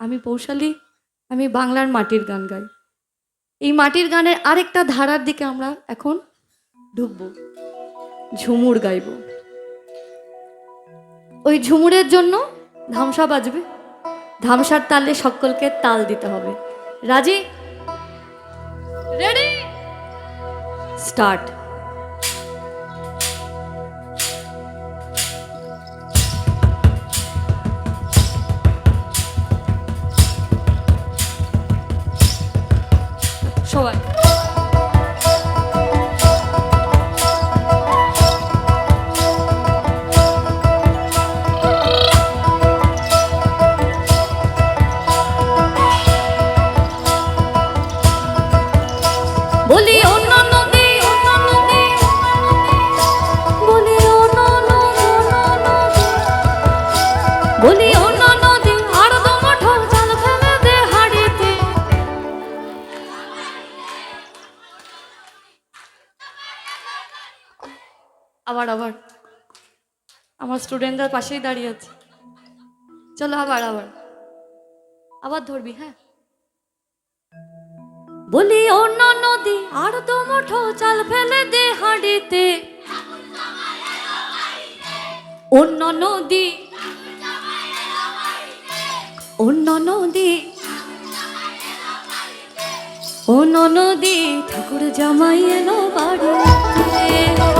আমি পৌশালী, আমি বাংলার মাটির গান গাই। এই মাটির গানের আরেকটা ধারার দিকে আমরা এখন ঢুকবো, ঝুমুর গাইব। ওই ঝুমুরের জন্য ধামসা বাজবে, ধামসার তালে সকলকে তাল দিতে হবে। রাজি? রেডি স্টার্ট সবাই বলি আবার আবার। আমার স্টুডেন্টদের পাশেই দাঁড়িয়ে আছে। চলো আবার আবার। আবার ধরবি হ্যাঁ? বলি অন্য নদী আর তো মুঠো চাল ফেলে দে হাঁড়িতে। অন্য নদী। অন্য নদী। অন্য নদী ঠাকুর জামাই এলো বাড়িতে।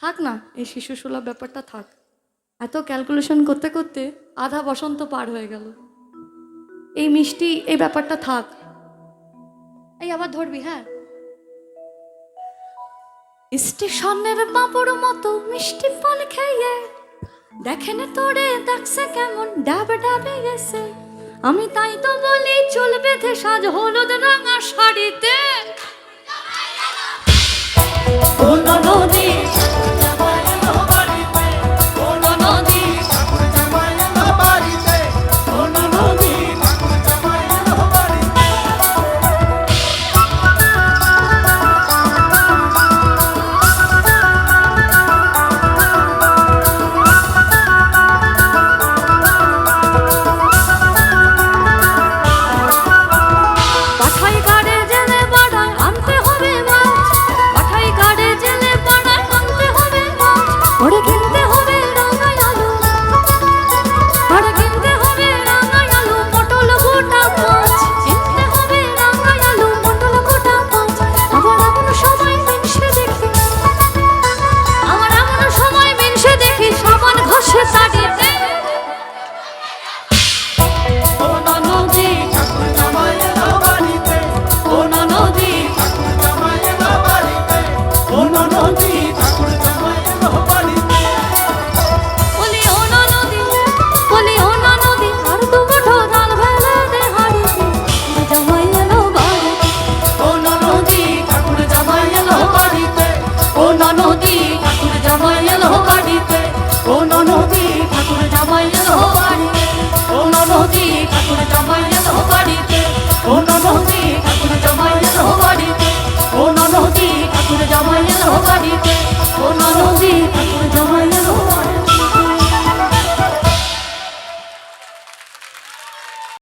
থাক না, এই শিশু সুলভ ব্যাপারটা থাক। এত ক্যালকুলেশন করতে করতে আধা বসন্ত পার হয়ে গেল। এই মিষ্টি, এই ব্যাপারটা থাক। এই আবার ধরবি হ্যাঁ? স্টেশনের বাবুর মতো মিষ্টি ফল খেয়ে দেখেন তোরে দেখছে কেমন, ডাবে ডাবে গেছে। আমি তাই তো বলি চুল বেঁধে সাজ হলুদ রাঙা শাড়িতে। নদী someone